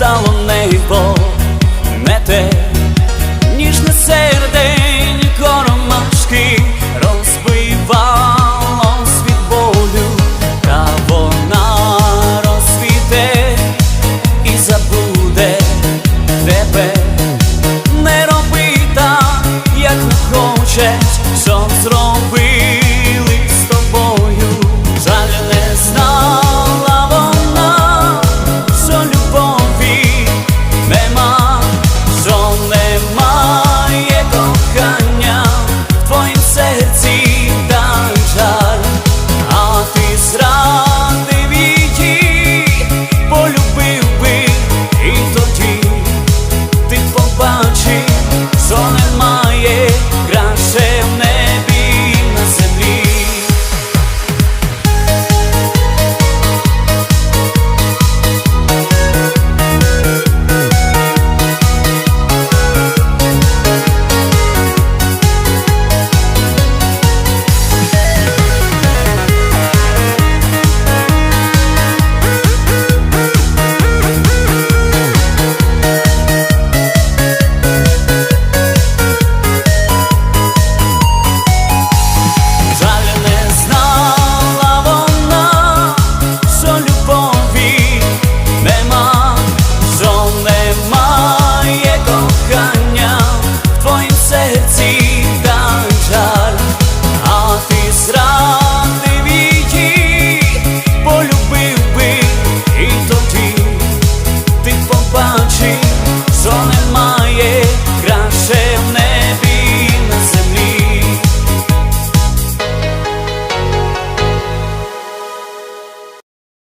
стало небо, не те, ніжне серде.